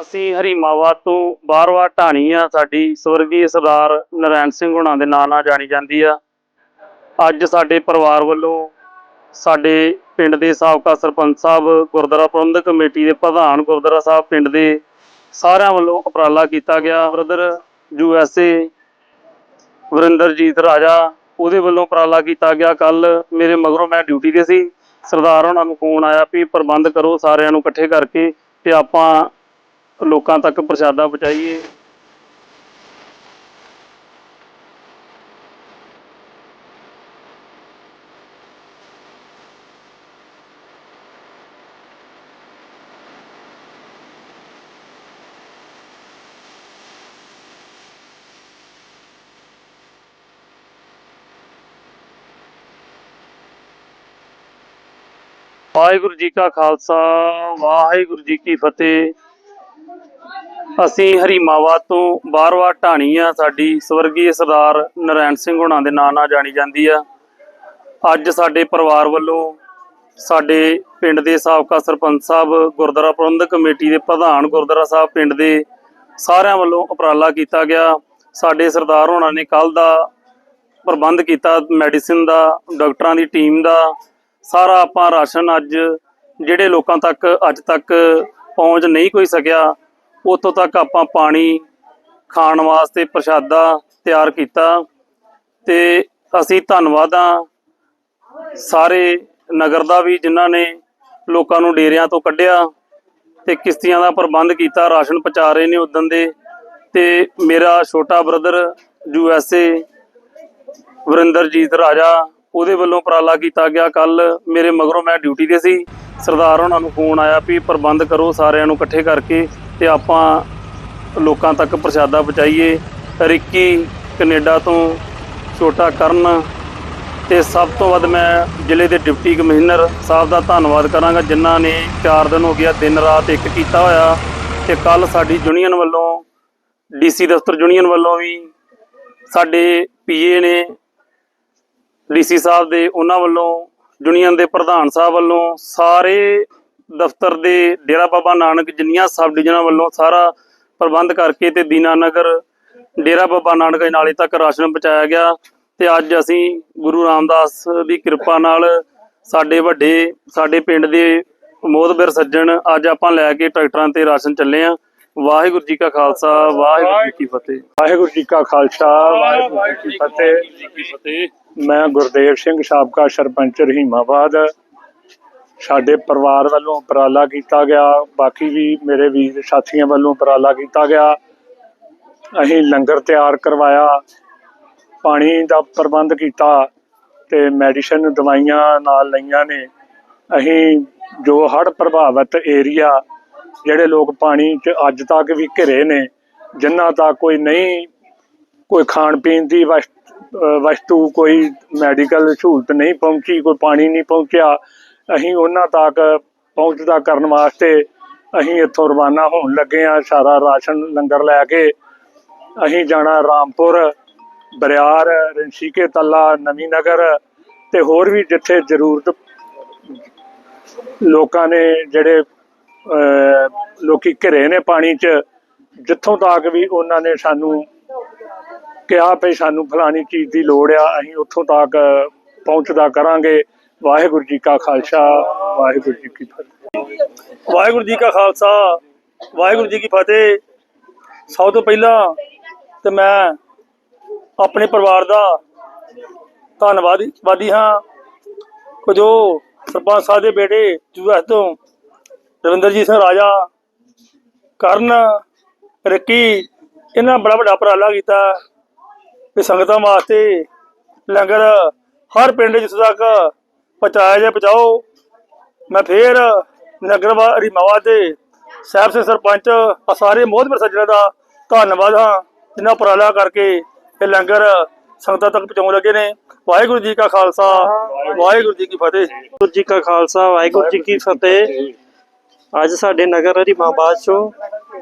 ਅਸੀਂ ਹਰੀਮਾਵਾਦ ਤੋਂ ਬਾਰਵਾ ਢਾਣੀ ਆ, ਸਾਡੀ ਸਵਰਗੀ ਸਰਦਾਰ ਨਰੈਣ ਸਿੰਘ ਹੁਣਾਂ ਦੇ ਨਾਂ ਨਾਲ ਜਾਣੀ ਜਾਂਦੀ ਆ। ਅੱਜ ਸਾਡੇ ਪਰਿਵਾਰ ਵੱਲੋਂ ਸਾਡੇ ਪਿੰਡ ਦੇ ਸਾਬਕਾ ਸਰਪੰਚ ਸਾਹਿਬ, ਗੁਰਦੁਆਰਾ ਪ੍ਰਬੰਧਕ ਕਮੇਟੀ ਦੇ ਪ੍ਰਧਾਨ ਗੁਰਦੁਆਰਾ ਸਾਹਿਬ ਪਿੰਡ ਦੇ ਸਾਰਿਆਂ ਵੱਲੋਂ ਉਪਰਾਲਾ ਕੀਤਾ ਗਿਆ। Brother U S A Varinderjit Raja, ਉਹਦੇ ਵੱਲੋਂ ਉਪਰਾਲਾ ਕੀਤਾ ਗਿਆ। ਕੱਲ ਮੇਰੇ ਮਗਰੋਂ ਮੈਂ ਡਿਊਟੀ ਤੇ ਸੀ। ਸਰਦਾਰ ਉਹਨਾਂ ਨੂੰ ਫੋਨ ਆਇਆ ਵੀ ਪ੍ਰਬੰਧ ਕਰੋ, ਸਾਰਿਆਂ ਨੂੰ ਇਕੱਠੇ ਕਰਕੇ ਤੇ ਆਪਾਂ ਲੋਕਾਂ ਤੱਕ ਪ੍ਰਸ਼ਾਦਾ ਪਹੁੰਚਾਈਏ। ਵਾਹਿਗੁਰੂ ਜੀ ਕਾ ਖਾਲਸਾ ਵਾਹਿਗੁਰੂ ਜੀ ਕੀ ਫਤਿਹ। ਅਸੀਂ ਹਰੀਮਾਵਾ ਤੋਂ ਬਾਰਵਾ ਢਾਣੀ ਆ, ਸਾਡੀ ਸਵਰਗੀ ਸਰਦਾਰ ਨਰੈਣ ਸਿੰਘ ਹੁਣਾਂ ਦੇ ਨਾਂ ਨਾਲ ਜਾਣੀ ਜਾਂਦੀ ਆ। ਅੱਜ ਸਾਡੇ ਪਰਿਵਾਰ ਵੱਲੋਂ ਸਾਡੇ ਪਿੰਡ ਦੇ ਸਾਬਕਾ ਸਰਪੰਚ ਸਾਹਿਬ, ਗੁਰਦੁਆਰਾ ਪ੍ਰਬੰਧਕ ਕਮੇਟੀ ਦੇ ਪ੍ਰਧਾਨ ਗੁਰਦੁਆਰਾ ਸਾਹਿਬ ਪਿੰਡ ਦੇ ਸਾਰਿਆਂ ਵੱਲੋਂ ਉਪਰਾਲਾ ਕੀਤਾ ਗਿਆ। ਸਾਡੇ ਸਰਦਾਰ ਹੋਣਾ ਨੇ ਕੱਲ ਦਾ ਪ੍ਰਬੰਧ ਕੀਤਾ, ਮੈਡੀਸਿਨ ਦਾ, ਡਾਕਟਰਾਂ ਦੀ ਟੀਮ ਦਾ। ਸਾਰਾ ਆਪਾਂ ਰਾਸ਼ਨ ਅੱਜ, ਜਿਹੜੇ ਲੋਕਾਂ ਤੱਕ ਅੱਜ ਤੱਕ ਪਹੁੰਚ ਨਹੀਂ ਕੋਈ ਸਕਿਆ ਉੱਥੋਂ ਤੱਕ ਆਪਾਂ ਪਾਣੀ ਖਾਣ ਵਾਸਤੇ ਪ੍ਰਸ਼ਾਦਾ ਤਿਆਰ ਕੀਤਾ ਤੇ ਅਸੀਂ ਧੰਨਵਾਦ ਧੰਨਵਾਦਾਂ ਸਾਰੇ ਨਗਰ ਦਾ ਵੀ ਜਿਨ੍ਹਾਂ ਨੇ ਲੋਕਾਂ ਨੂੰ ਡੇਰਿਆਂ ਤੋਂ ਕੱਢਿਆ ਤੇ ਕਿਸ਼ਤੀਆਂ ਦਾ ਪ੍ਰਬੰਧ ਕੀਤਾ, ਰਾਸ਼ਨ ਪਹੁੰਚਾ ਰਹੇ ਨੇ ਉਦੋਂ ਦੇ ਤੇ ਮੇਰਾ ਛੋਟਾ brother U S A Varinderjit Raja ਉਹਦੇ ਵੱਲੋਂ ਉਪਰਾਲਾ ਕੀਤਾ ਗਿਆ। ਕੱਲ ਮੇਰੇ ਮਗਰੋਂ ਮੈਂ ਡਿਊਟੀ ਤੇ ਸੀ। ਸਰਦਾਰ ਉਹਨਾਂ ਨੂੰ ਫੋਨ ਆਇਆ ਵੀ ਪ੍ਰਬੰਧ ਕਰੋ, ਸਾਰਿਆਂ ਨੂੰ ਇਕੱਠੇ ਕਰਕੇ ਤੇ ਆਪਾਂ ਲੋਕਾਂ ਤੱਕ ਪ੍ਰਸ਼ਾਦਾ ਪਹੁੰਚਾਈਏ। ਰਿੱਕੀ ਕੈਨੇਡਾ ਤੋਂ, ਛੋਟਾ ਕਰਨ। ਤੇ ਸਭ ਤੋਂ ਵੱਧ ਮੈਂ ਜ਼ਿਲ੍ਹੇ ਦੇ ਡਿਪਟੀ ਕਮਿਸ਼ਨਰ ਸਾਹਿਬ ਦਾ ਧੰਨਵਾਦ ਕਰਾਂਗਾ, ਜਿਨ੍ਹਾਂ ਨੇ 4 ਦਿਨ ਹੋ ਗਿਆ ਦਿਨ ਰਾਤ ਇੱਕ ਕੀਤਾ ਹੋਇਆ। ਤੇ ਕੱਲ ਸਾਡੀ ਯੂਨੀਅਨ ਵੱਲੋਂ, ਡੀਸੀ ਦਫ਼ਤਰ ਯੂਨੀਅਨ ਵੱਲੋਂ ਵੀ ਸਾਡੇ ਪੀਏ ਨੇ, ਡੀਸੀ ਸਾਹਿਬ ਦੇ, ਉਹਨਾਂ ਵੱਲੋਂ, ਯੂਨੀਅਨ ਦੇ ਪ੍ਰਧਾਨ ਸਾਹਿਬ ਵੱਲੋਂ ਸਾਰੇ ਦਫ਼ਤਰ ਦੇ ਡੇਰਾ ਬਾਬਾ ਨਾਨਕ ਜਿੰਨੀਆਂ ਸਬ ਡਿਵੀਜ਼ਨਾਂ ਵੱਲੋਂ ਸਾਰਾ ਪ੍ਰਬੰਧ ਕਰਕੇ ਤੇ ਦੀਨਾਨਗਰ ਡੇਰਾ ਬਾਬਾ ਨਾਨਕ ਦੇ ਨਾਲੇ ਤੱਕ ਰਾਸ਼ਨ ਪਹੁੰਚਾਇਆ ਗਿਆ ਤੇ ਅੱਜ ਅਸੀਂ ਗੁਰੂ ਰਾਮਦਾਸ ਦੀ ਕਿਰਪਾ ਨਾਲ ਸਾਡੇ ਵੱਡੇ ਸਾਡੇ ਪਿੰਡ ਦੇ ਮੋਦਬਰ ਸੱਜਣ ਅੱਜ ਆਪਾਂ ਲੈ ਕੇ ਟਰੈਕਟਰਾਂ ਤੇ ਰਾਸ਼ਨ ਚੱਲੇ ਆ। ਵਾਹਿਗੁਰੂ ਜੀ ਕਾ ਖਾਲਸਾ ਵਾਹਿਗੁਰੂ ਜੀ ਕੀ ਫਤਿਹ। ਵਾਹਿਗੁਰੂ ਜੀ ਕਾ ਖਾਲਸਾ ਵਾਹਿਗੁਰੂ ਜੀ ਕੀ ਫਤਿਹ। ਮੈਂ ਗੁਰਦੇਵ ਸਿੰਘ ਸਾਬਕਾ ਸਰਪੰਚ ਰਹੀਮਾਬਾਦ। ਸਾਡੇ ਪਰਿਵਾਰ ਵੱਲੋਂ ਉਪਰਾਲਾ ਕੀਤਾ ਗਿਆ, ਬਾਕੀ ਵੀ ਮੇਰੇ ਵੀਰ ਸਾਥੀਆਂ ਵੱਲੋਂ ਉਪਰਾਲਾ ਕੀਤਾ ਗਿਆ। ਅਸੀਂ ਲੰਗਰ ਤਿਆਰ ਕਰਵਾਇਆ, ਪਾਣੀ ਦਾ ਪ੍ਰਬੰਧ ਕੀਤਾ ਤੇ ਮੈਡੀਸਨ ਦਵਾਈਆਂ ਨਾਲ ਲਈਆਂ ਨੇ। ਅਸੀਂ ਜੋ ਹੜ੍ਹ ਪ੍ਰਭਾਵਿਤ ਏਰੀਆ, ਜਿਹੜੇ ਲੋਕ ਪਾਣੀ 'ਚ ਅੱਜ ਤੱਕ ਵੀ ਘਿਰੇ ਨੇ ਜਿਨ੍ਹਾਂ ਤੱਕ ਕੋਈ ਨਹੀਂ, ਕੋਈ ਖਾਣ ਪੀਣ ਦੀ ਵਸਤ- ਵਸਤੂ, ਕੋਈ ਮੈਡੀਕਲ ਸਹੂਲਤ ਨਹੀਂ ਪਹੁੰਚੀ, ਕੋਈ ਪਾਣੀ ਨਹੀਂ ਪਹੁੰਚਿਆ ਅਸੀਂ ਉਹਨਾਂ ਤੱਕ ਪਹੁੰਚਦਾ ਕਰਨ ਵਾਸਤੇ ਅਸੀਂ ਇੱਥੋਂ ਰਵਾਨਾ ਹੋਣ ਲੱਗੇ ਆ ਸਾਰਾ ਰਾਸ਼ਨ ਲੰਗਰ ਲੈ ਕੇ। ਅਸੀਂ ਜਾਣਾ ਰਾਮਪੁਰ ਬਰਿਆਰ ਰਿੰਸ਼ੀਕੇ ਤੱਲਾ ਨਵੀਂ ਨਗਰ ਤੇ ਹੋਰ ਵੀ ਜਿੱਥੇ ਜ਼ਰੂਰਤ ਲੋਕਾਂ ਨੇ ਜਿਹੜੇ ਅਹ, ਲੋਕੀ ਘਿਰੇ ਨੇ ਪਾਣੀ 'ਚ ਜਿੱਥੋਂ ਤੱਕ ਵੀ ਉਹਨਾਂ ਨੇ ਸਾਨੂੰ ਕਿਹਾ ਵੀ ਸਾਨੂੰ ਫਲਾਣੀ ਚੀਜ਼ ਦੀ ਲੋੜ ਆ ਅਸੀਂ ਉੱਥੋਂ ਤੱਕ ਪਹੁੰਚਦਾ ਕਰਾਂਗੇ। ਵਾਹਿਗੁਰੂ ਜੀ ਕਾ ਖਾਲਸਾ, ਵਾਹਿਗੁਰੂ ਜੀ ਕੀ ਫਤਿਹ। ਵਾਹਿਗੁਰੂ ਜੀ ਕਾ ਖਾਲਸਾ, ਵਾਹਿਗੁਰੂ ਜੀ ਕੀ ਫਤਿਹ। ਸਭ ਤੋਂ ਪਹਿਲਾਂ ਤੇ ਮੈਂ ਆਪਣੇ ਪਰਿਵਾਰ ਦਾ ਧੰਨਵਾਦੀ ਵਾਦੀ ਹਾਂ ਕਿ ਜੋ ਸਰਪੰਚ ਸਾਹਿਬ ਦੇ ਬੇਟੇ ਯੂਐਸ ਤੋਂ ਰਵਿੰਦਰਜੀਤ ਸਿੰਘ ਰਾਜਾ, ਕਰਨ, ਰਿੱਕੀ, ਇਹਨਾਂ ਬੜਾ ਵੱਡਾ ਉਪਰਾਲਾ ਕੀਤਾ ਵੀ ਸੰਗਤਾਂ ਵਾਸਤੇ ਲੰਗਰ ਹਰ ਪਿੰਡ ਜਿੱਥੇ ਤੱਕ ਪਹੁੰਚਾਇਆ ਜਾਏ ਪਹੁੰਚਾਓ। ਮੈਂ ਫੇਰ ਨਗਰ ਰਿਮਾਵਾ ਦੇ ਸਾਹਿਬ ਸੇ ਸਰਪੰਚ ਆ ਸਾਰੇ ਮੋਹਤਬਰ ਸੱਜਣਾਂ ਦਾ ਧੰਨਵਾਦ ਹਾਂ ਜਿਨ੍ਹਾਂ ਉਪਰਾਲਾ ਕਰਕੇ ਇਹ ਲੰਗਰ ਸੰਗਤਾਂ ਤੱਕ ਪਹੁੰਚਾਉਣ ਲੱਗੇ ਨੇ। ਵਾਹਿਗੁਰੂ ਜੀ ਕਾ ਖਾਲਸਾ, ਵਾਹਿਗੁਰੂ ਜੀ ਕੀ ਫਤਿਹ। ਵਾਹਿਗੁਰੂ ਜੀ ਕਾ ਖਾਲਸਾ, ਵਾਹਿਗੁਰੂ ਜੀ ਕੀ ਫਤਿਹ। ਅੱਜ ਸਾਡੇ ਨਗਰ ਹਰੀਮਾਬਾਦ ਚੋਂ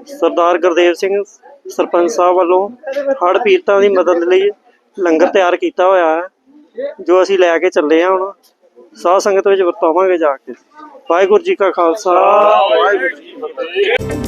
ਸਰਦਾਰ ਗੁਰਦੇਵ ਸਿੰਘ ਸਰਪੰਚ ਸਾਹਿਬ ਵੱਲੋਂ ਹੜ ਪੀੜਤਾਂ ਦੀ ਮਦਦ ਲਈ ਲੰਗਰ ਤਿਆਰ ਕੀਤਾ ਹੋਇਆ ਹੈ, ਜੋ ਅਸੀਂ ਲੈ ਕੇ ਚੱਲੇ ਆ ਹੁਣ। ਸਾਧ ਸੰਗਤ ਵਿੱਚ ਵਰਤਾਵਾਂਗੇ ਜਾ ਕੇ। ਵਾਹਿਗੁਰੂ ਜੀ ਕਾ ਖਾਲਸਾ। ਵਾਹਿਗੁਰੂ ਜੀ ਕੀ ਫਤਿਹ।